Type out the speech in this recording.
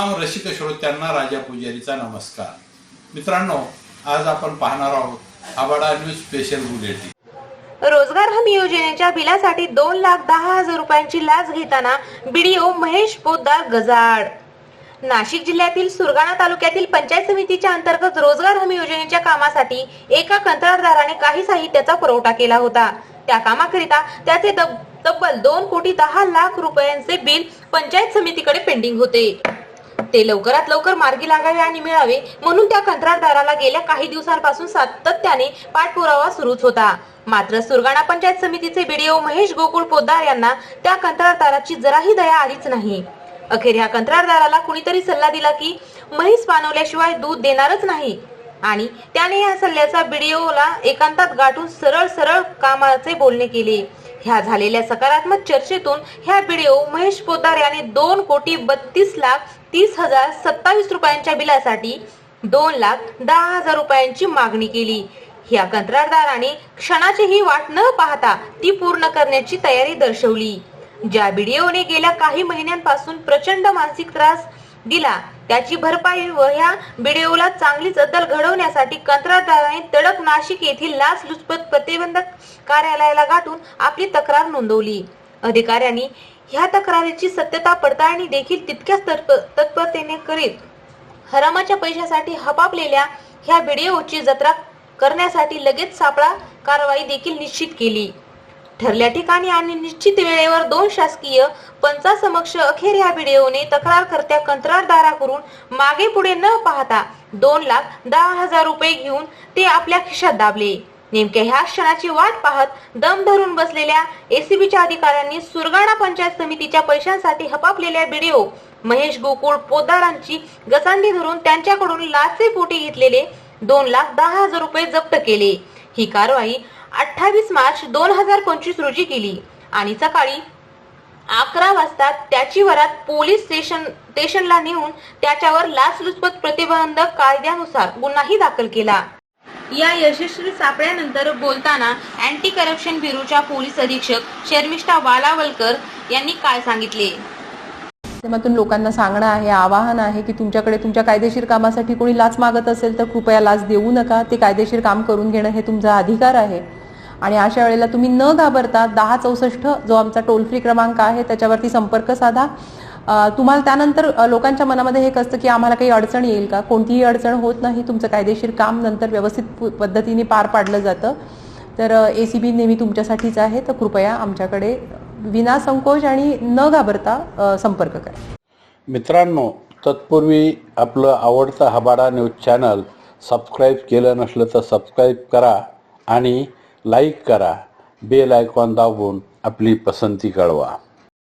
रसिक श्रोत्यांना राजा पुजारीचा नमस्कार. मित्रांनो आज आपण पाहणार आहोत आबाडा न्यूज स्पेशल बुलेटिन. रोजगार हमी योजनेच्या बिलासाठी दोन लाख दहा हजार रुपयांची लाच घेताना बीडीओ महेश पोद्दार गजाड नाशिक जिल्ह्यातील सुरगाणा तालुक्यातील पंचायत समितीच्या अंतर्गत रोजगार हमी योजनेच्या कामासाठी एका कंत्राटदाराने काही साहित्याचा पुरवठा केला होता. त्या कामाकरिता त्याचे तब्बल दोन कोटी दहा लाख रुपयांचे बिल पंचायत समितीकडे पेंडिंग होते. ते लवकरात लवकर मार्गी लागावे आणि मिळावे म्हणून त्या कंत्राटदाराला गेल्या काही दिवसांपासून सातत्याने पाठपुरावा सुरूच होता. मात्र सुरगाणा पंचायत समितीचे बीडीओ महेश गोकुळ पोद्दार यांना त्या कंत्राटदाराची जराही दया आलीच नाही. अखेर ह्या कंत्राटदाराला कुणीतरी सल्ला दिला की म्हैस पानवल्याशिवाय दूध देणारच नाही. आणि त्याने या सल्ल्याचा बीडीओला एकांतात गाठून सरळ सरळ कामाचे बोलणे केले. ह्या झालेल्या सकारात्मक चर्चेतून ह्या बीडीओ महेश पोतार यांनी दोन कोटी बत्तीस लाख तीस हजार सत्तावीस रुपयांच्या बिलासाठी दोन लाख दहा हजार रुपयांची मागणी केली. ह्या कंत्राटदाराने क्षणाचीही वाट न पाहता ती पूर्ण करण्याची तयारी दर्शवली. ज्या बीडीओने गेल्या काही महिन्यांपासून प्रचंड मानसिक त्रास दिला. त्याची भरपाई व ह्या बीडीओला चांगलीच अदल घडवण्यासाठी कंत्राटदाराने तडक नाशिक येथील लाच लुचपत प्रतिबंधक कार्यालयाला गाठून आपली तक्रार नोंदवली. अधिकाऱ्यांनी ह्या तक्रारीची सत्यता पडताळणी देखील तितक्याच तत्प- तत्परतेने करीत हरामाच्या पैशासाठी हपापलेल्या ह्या बीडीओची जत्रा करण्यासाठी लगेच सापळा कारवाई देखील निश्चित केली. ठरल्या ठिकाणी आणि निश्चित वेळेवर दोन शासकीय पंचासमक्ष अखेर या व्हिडिओने तक्रारकर्त्या कंत्राटदाराकडून मागे पुढे न पाहता दोन लाख दहा हजार रुपये घेऊन ते आपल्या खिशात दाबले. नेमक्या ह्या क्षणाची वाट पाहत दम धरून बसलेल्या एसीबीच्या अधिकाऱ्यांनी सुरगाणा पंचायत समितीच्या पैशांसाठी हपापलेल्या व्हिडिओ महेश गोकुळ पोदारांची गसांडी धरून त्यांच्याकडून लाचे पोटी घेतलेले दोन लाख दहा हजार रुपये जप्त केले. ही कारवाई अठ्ठावीस मार्च दोन हजार पंचवीस रोजी केली आणि सकाळी अकरा वाजता त्याची वरात पोलीस स्टेशन स्टेशनला नेऊन त्याच्यावर लाचलुचपत प्रतिबंधक कायद्यानुसार गुन्हाही दाखल केला. या यशस्वी सापळ्यानंतर बोलताना अँटी करप्शन ब्युरोच्या पोलीस अधीक्षक शर्मिष्ठा वालावलकर यांनी काय सांगितले? माध्यमातून लोकांना सांगणं आहे आवाहन आहे की तुमच्याकडे तुमच्या कायदेशीर कामासाठी कोणी लाच मागत असेल तर कृपया लाच देऊ नका. ते कायदेशीर काम करून घेणं हे तुमचा अधिकार आहे. आणि अशा वेळेला तुम्ही न घाबरता दहा चौसष्ट जो आमचा टोल फ्री क्रमांक आहे त्याच्यावरती संपर्क साधा. तुम्हाला त्यानंतर लोकांच्या मनामध्ये हे कसतं की आम्हाला काही अडचण येईल का? कोणतीही अडचण होत नाही. तुमचं कायदेशीर काम नंतर व्यवस्थित पद्धतीने पार पाडलं जातं. तर ए सी बी नेहमी तुमच्यासाठीच आहे. तर कृपया आमच्याकडे विनासंकोच आणि न घाबरता संपर्क करा. मित्रांनो तत्पूर्वी आपलं आवडतं हबाडा न्यूज चॅनल सबस्क्राईब केलं नसलं तर सबस्क्राईब करा आणि लाईक करा. बेल आयकॉन दाबून आपली पसंती कळवा.